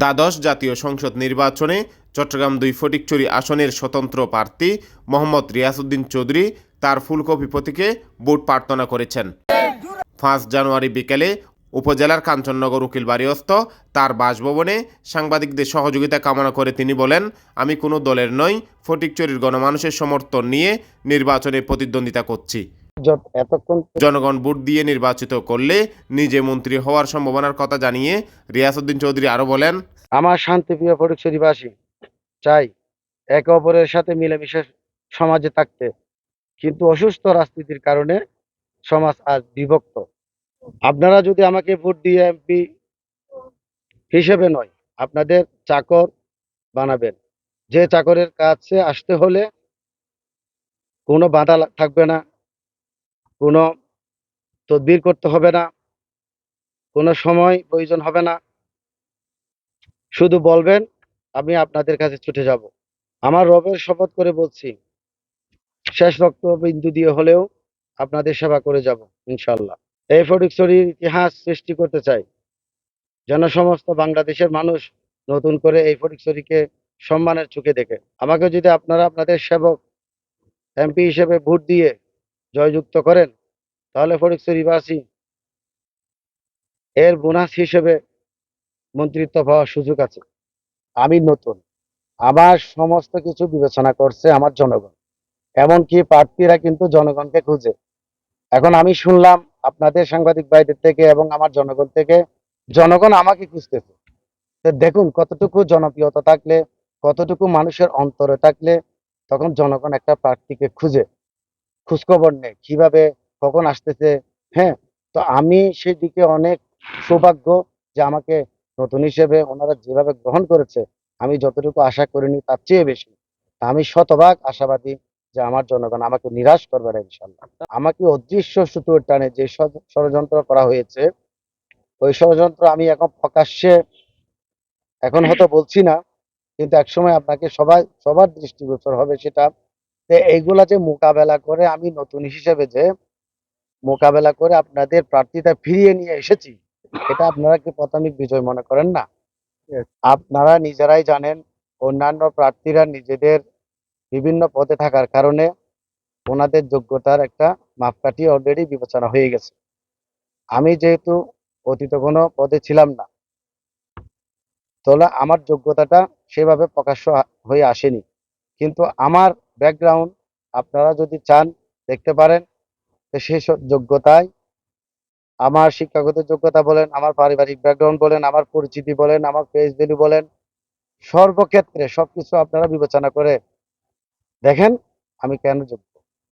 দ্বাদশ জাতীয় সংসদ নির্বাচনে চট্টগ্রাম দুই ফটিকচুরি আসনের স্বতন্ত্র প্রার্থী মোহাম্মদ রিয়াসউদ্দিন চৌধুরী তার ফুলকপি প্রতীকে ভোট প্রার্থনা করেছেন। পাঁচ জানুয়ারি বিকেলে উপজেলার কাঞ্চননগর উকিল বাড়িস্থ তার বাসভবনে সাংবাদিকদের সহযোগিতা কামনা করে তিনি বলেন, আমি কোনো দলের নই, ফটিকচুরির গণমানুষের সমর্থন নিয়ে নির্বাচনে প্রতিদ্বন্দ্বিতা করছি। এতক্ষণ জনগণ ভোট দিয়ে নির্বাচিত করলে নিজে মন্ত্রী হওয়ার সম্ভাবনার কথা জানিয়ে রিয়াসউদ্দিন চৌধুরী আরও বলেন আমার শান্তিপ্রিয় ফটিকছড়িবাসী চাই একে অপরের সাথে মিলেমিশে সমাজে থাকতে। কিন্তু অসুস্থ রাজনীতির কারণে সমাজ আজ বিভক্ত। আপনারা যদি আমাকে ভোট দিয়ে এমপি হিসেবে নয় আপনাদের চাকর বানাবেন। যে চাকরের কাছে আসতে হলে কোনো বাধা থাকবে না। কোনো তদবির করতে হবে না, কোনো সময় প্রয়োজন হবে না। শুধু বলবেন, আমি আপনাদের কাছে ছুটে যাব। আমার রবের শপথ করে বলছি, শেষ রক্ত বিন্দু দিয়ে হলেও আপনাদের সেবা করে যাব ইনশাল্লাহ এই ফটিকছড়ির ইতিহাস সৃষ্টি করতে চাই। যেন সমস্ত বাংলাদেশের মানুষ নতুন করে এই ফটিকছড়িকে সম্মানের চোখে দেখে। আমাকে যদি আপনারা আপনাদের সেবক এমপি হিসেবে ভোট দিয়ে জয়যুক্ত করেন, তাহলে ফটিকছড়িবাসী এর বোনাস হিসেবে মন্ত্রিত্ব পাওয়ার সুযোগ আছে। আমি নতুন, আমার সমস্ত কিছু বিবেচনা করছে আমার জনগণ, এমনকি প্রার্থীরা কিন্তু জনগণকে খুঁজে। এখন আমি শুনলাম আপনাদের সাংবাদিক ভাইদের থেকে এবং আমার জনগণ থেকে, জনগণ আমাকে খুঁজতেছে। দেখুন, কতটুকু জনপ্রিয়তা থাকলে, কতটুকু মানুষের অন্তরে থাকলে, তখন জনগণ একটা প্রার্থীকে খুঁজে। খোঁজখবর নেয় কীভাবে, কখন আসতেছে হ্যাঁ? তো আমি সেই দিকে অনেক সৌভাগ্য যে আমাকে নতুন হিসেবে ওনারা যেভাবে গ্রহণ করেছে, আমি যতটুকু আশা করিনি তার চেয়ে বেশি। আমি শতভাগ আশাবাদী যে আমার জনগণ আমাকে নিরাশ করবে না ইনশাল্লাহ আমাকে অদৃশ্য সুতোর টানে যে ষড়- ষড়যন্ত্র করা হয়েছে, ওই ষড়যন্ত্র আমি এখন প্রকাশ্যে এখন হয়তো বলছি না, কিন্তু একসময় আপনাকে সবাই, সবার দৃষ্টিগোচর হবে সেটা এইগুলা যে মোকাবেলা করে আমি নতুন হিসেবে যে মোকাবেলা করে আপনাদের প্রার্থীতা ফিরিয়ে নিয়ে এসেছি এটা আপনারা কি প্রাথমিক বিজয় মনে করেন না? আপনারা নিজেরাই জানেন অন্যান্য প্রার্থীরা নিজেদের বিভিন্ন পদে থাকার কারণে ওনাদের যোগ্যতার একটা মাপকাঠি অলরেডি বিবেচনা হয়ে গেছে। আমি যেহেতু অতীত কোনো পদে ছিলাম না তাহলে আমার যোগ্যতাটা সেভাবে প্রকাশ্য হয়ে আসেনি। কিন্তু আমার ব্যাকগ্রাউন্ড আপনারা যদি চান দেখতে পারেন সেই যোগ্যতায় আমার শিক্ষাগত যোগ্যতা বলেন, আমার পারিবারিক ব্যাকগ্রাউন্ড বলেন, আমার পরিচিতি বলেন, আমার ফেস ভ্যালু বলেন, সর্বক্ষেত্রে সবকিছু আপনারা বিবেচনা করে দেখেন আমি কেন যোগ্য।